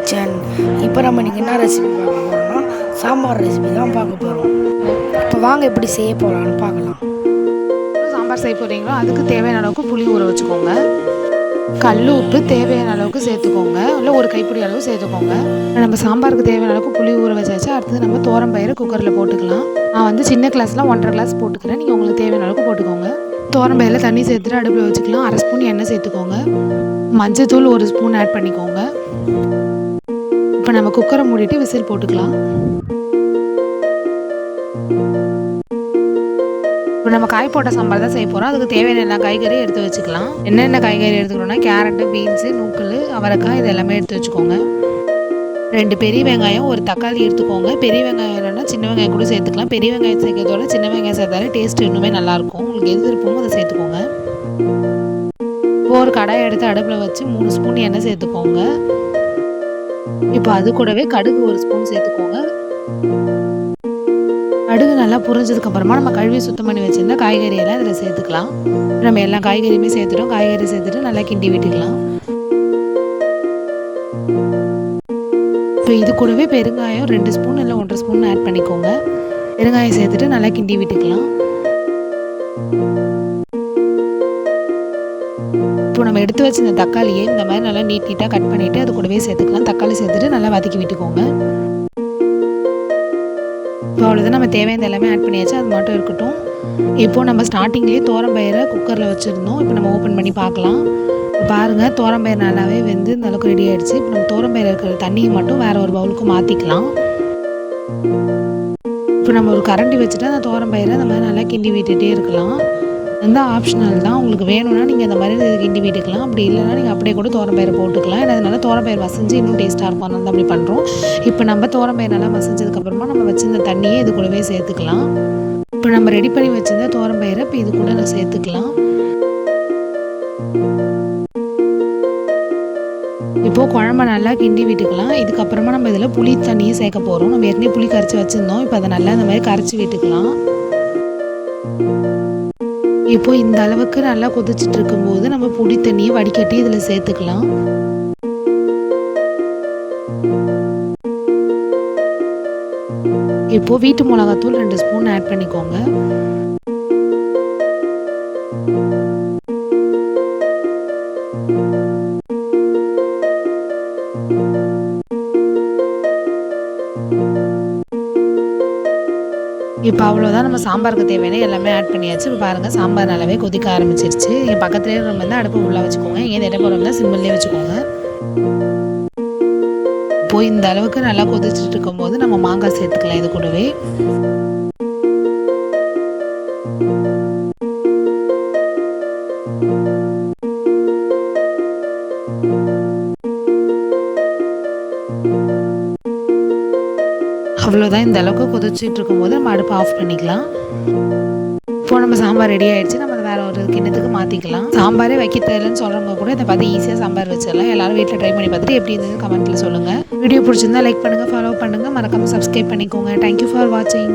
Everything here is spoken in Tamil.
கிச்சன். இப்போ நம்ம இன்றைக்கி என்ன ரெசிபி பார்க்க போகிறோம்னா சாம்பார் ரெசிபி தான் பார்க்க போகிறோம் இப்போ வாங்க எப்படி செய்ய போகலான்னு பார்க்கலாம். சாம்பார் செய்ய போகிறீங்களோ அதுக்கு தேவையான அளவுக்கு புளி ஊற வச்சுக்கோங்க. கல் உப்பு தேவையான அளவுக்கு சேர்த்துக்கோங்க. இல்லை ஒரு கைப்பிடி அளவு சேர்த்துக்கோங்க. நம்ம சாம்பாருக்கு தேவையான அளவுக்கு புளி ஊற வச்சாச்சு அடுத்தது நம்ம தோரம் பயிரை குக்கரில் போட்டுக்கலாம். நான் வந்து சின்ன கிளாஸ்லாம் ஒன்றரை கிளாஸ் போட்டுக்கிறேன். நீங்கள் உங்களுக்கு தேவையான அளவுக்கு போட்டுக்கோங்க. தோரம் பயிரில் தண்ணி சேர்த்துட்டு அடுப்பில் வச்சுக்கலாம். அரை ஸ்பூன் எண்ணெய் சேர்த்துக்கோங்க. மஞ்சத்தூள் ஒரு ஸ்பூன் ஆட் பண்ணிக்கோங்க. நம்ம குக்கரை மூடிட்டு விசில் போட்டுக்கலாம். இப்போ நம்ம காய் போட்ட சாம்பார் தான் செய்ய போகிறோம் அதுக்கு தேவையான எல்லா காய்கறியும் எடுத்து வச்சுக்கலாம். என்னென்ன காய்கறி எடுத்துக்கணும்னா கேரட்டு பீன்ஸு நூக்கல் அவரைக்காய் இது எல்லாமே எடுத்து வச்சுக்கோங்க. ரெண்டு பெரிய வெங்காயம் ஒரு தக்காளி எடுத்துக்கோங்க. பெரிய வெங்காயம் இல்லைன்னா சின்ன வெங்காயம் கூட சேர்த்துக்கலாம். பெரிய வெங்காயம் சேர்க்கறதோட சின்ன வெங்காயம் சேர்த்தாலே டேஸ்ட் இன்னுமே நல்லாயிருக்கும். உங்களுக்கு எது விருப்பமோ அதை சேர்த்துக்கோங்க. இப்போ ஒரு கடாயை எடுத்து அடுப்பில் வச்சு மூணு ஸ்பூன் எண்ணெய் சேர்த்துக்கோங்க. இப்போ அது கூடவே கடுகு ஒரு ஸ்பூன் சேர்த்துக்கோங்க. கடுகு நல்லா புரிஞ்சதுக்கு அப்புறமா நம்ம கழுவி சுத்தம் பண்ணி வச்சிருந்த காய்கறியெல்லாம் இதில் சேர்த்துக்கலாம். நம்ம எல்லா காய்கறியுமே சேர்த்துட்டோம். காய்கறி சேர்த்துட்டு நல்லா கிண்டி விட்டுக்கலாம். இப்போ இது கூடவே பெருங்காயம் ரெண்டு ஸ்பூன் இல்லை ஒன்றரை ஸ்பூன் ஆட் பண்ணிக்கோங்க. பெருங்காயம் சேர்த்துட்டு நல்லா கிண்டி விட்டுக்கலாம். நம்ம எடுத்து வச்சிருந்த தக்காளியை இந்த மாதிரி நல்லா நீட் நீட்டாக கட் பண்ணிவிட்டு அது கூடவே சேர்த்துக்கலாம். தக்காளி சேர்த்துட்டு நல்லா வதக்கி விட்டுக்கோங்க. இப்போ அவ்வளோதான் நம்ம தேவையான எல்லாமே ஆட் பண்ணியாச்சு. அது மட்டும் இருக்கட்டும். இப்போது நம்ம ஸ்டார்டிங்லேயே தோரம்பயிரை குக்கரில் வச்சுருந்தோம். இப்போ நம்ம ஓப்பன் பண்ணி பார்க்கலாம். பாருங்கள் தோரம்பயிர் நல்லாவே வெந்து இந்த அளவுக்கு ரெடி ஆகிடுச்சு இப்போ நம்ம தோரம்பயிர் இருக்கிற தண்ணியை மட்டும் வேறு ஒரு பவுலுக்கு மாற்றிக்கலாம் இப்போ நம்ம ஒரு கரண்டி வச்சுட்டு அந்த தோரம்பயிரை அந்த மாதிரி நல்லா கிண்டி விட்டுகிட்டே இருக்கலாம். வந்து ஆப்ஷனல் தான். உங்களுக்கு வேணும்னா நீங்கள் இந்த மாதிரி கிண்டி விட்டுக்கலாம். அப்படி இல்லைனா நீங்கள் அப்படியே கூட தோரம்பயிரை போட்டுக்கலாம். ஏன்னா அதனால தோரம்பயிர் வசஞ்சு இன்னும் டேஸ்ட்டாக இருக்கும். அதனால அப்படி பண்ணுறோம் இப்போ நம்ம தோரம்பயிர் நல்லா வசஞ்சதுக்கப்புறமா நம்ம வச்சிருந்த தண்ணியே இது கூடவே சேர்த்துக்கலாம். இப்போ நம்ம ரெடி பண்ணி வச்சிருந்த தோரம்பயிரை இப்போ இது கூட நான் சேர்த்துக்கலாம். இப்போது குழம்ப நல்லா கிண்டி விட்டுக்கலாம். இதுக்கப்புறமா நம்ம இதில் புளி தண்ணியை சேர்க்க போகிறோம் நம்ம ஏற்கனவே புளி கரைச்சி வச்சுருந்தோம். இப்போ அதை நல்லா இந்த மாதிரி கரைச்சி விட்டுக்கலாம். இப்போ இந்த அளவுக்கு நல்லா கொதிச்சுட்டு இருக்கும்போது நம்ம புடி தண்ணியை வடிகட்டி இதில் சேர்த்துக்கலாம். இப்போ வீட்டு மிளகாத்தூள் ரெண்டு ஸ்பூன் ஆட் பண்ணிக்கோங்க. இப்போ அவ்வளோதான் நம்ம சாம்பாருக்கு தேவையான எல்லாமே ஆட் பண்ணியாச்சு. இப்போ பாருங்கள் சாம்பார் நல்லாவே கொதிக்க ஆரம்பிச்சிருச்சு. என் பக்கத்துலேயே நம்ம வந்து அடுப்பு உள்ளே வச்சுக்கோங்க. எங்கே இடம் போகிறோம்னா சிம்பிள்லேயே வச்சுக்கோங்க. இப்போ இந்த அளவுக்கு நல்லா கொதிச்சுட்டு இருக்கும்போது நம்ம மாங்காய் சேர்த்துக்கலாம் இது கூடவே. அவ்வளோதான் இந்த அளவுக்கு கொதிச்சுட்டு இருக்கும்போது நம்ம அடுப்பு ஆஃப் பண்ணிக்கலாம். இப்போ நம்ம சாம்பார் ரெடி ஆயிடுச்சு நம்ம அதை வேற ஒரு கிண்ணத்துக்கு மாற்றிக்கலாம் சாம்பாரே வைக்க தெரியலன்னு சொல்கிறவங்க கூட இதை பார்த்து ஈஸியாக சாம்பார் வச்சிடலாம். எல்லாரும் வீட்டில் ட்ரை பண்ணி பார்த்துட்டு எப்படி இருந்தது கமெண்ட்டில் சொல்லுங்கள் வீடியோ பிடிச்சிருந்தா லைக் பண்ணுங்கள் ஃபாலோ பண்ணுங்கள் மறக்காமல் சப்ஸ்கிரைப் பண்ணிக்கோங்க. தேங்க்யூ ஃபார் வாட்சிங்